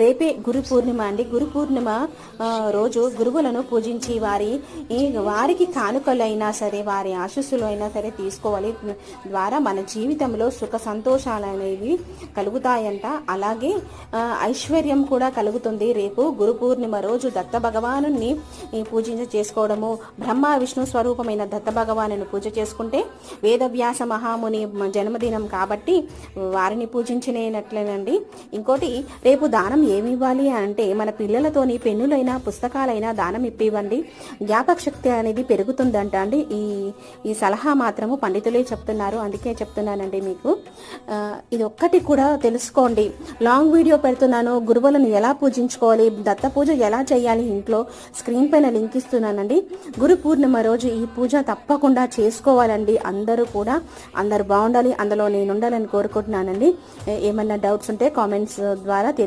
రేపే గురు పూర్ణిమ అండి. గురు పూర్ణిమ రోజు గురువులను పూజించి వారి ఈ వారికి కానుకలైనా సరే వారి ఆశస్సులు అయినా సరే తీసుకోవాలి. ద్వారా మన జీవితంలో సుఖ సంతోషాలు అనేవి కలుగుతాయంట. అలాగే ఐశ్వర్యం కూడా కలుగుతుంది. రేపు గురు పూర్ణిమ రోజు దత్త భగవాను పూజించ చేసుకోవడము బ్రహ్మ విష్ణు స్వరూపమైన దత్త భగవాను పూజ చేసుకుంటే వేదవ్యాస మహాముని జన్మదినం కాబట్టి వారిని పూజించినట్లేనండి. ఇంకోటి రేపు దానం ఏమి ఇవ్వాలి అంటే మన పిల్లలతోని పెన్నులైనా పుస్తకాలైనా దానం ఇప్పివ్వండి. జ్ఞాపక శక్తి అనేది పెరుగుతుందంట అండి ఈ ఈ సలహా మాత్రము పండితులే చెప్తున్నారు. అందుకే చెప్తున్నానండి మీకు. ఇది ఒక్కటి కూడా తెలుసుకోండి. లాంగ్ వీడియో పెడుతున్నాను. గురువులను ఎలా పూజించుకోవాలి? దత్త పూజ ఎలా చేయాలి ఇంట్లో? స్క్రీన్ పైన లింక్ ఇస్తున్నానండి. గురు పూర్ణిమ రోజు ఈ పూజ తప్పకుండా చేసుకోవాలండి. అందరూ కూడా అందరు బాగుండాలి. అందులో నేను ఉండాలని కోరుకుంటున్నానండి ఏమన్నా డౌట్స్ ఉంటే కామెంట్స్ ద్వారా తెలియ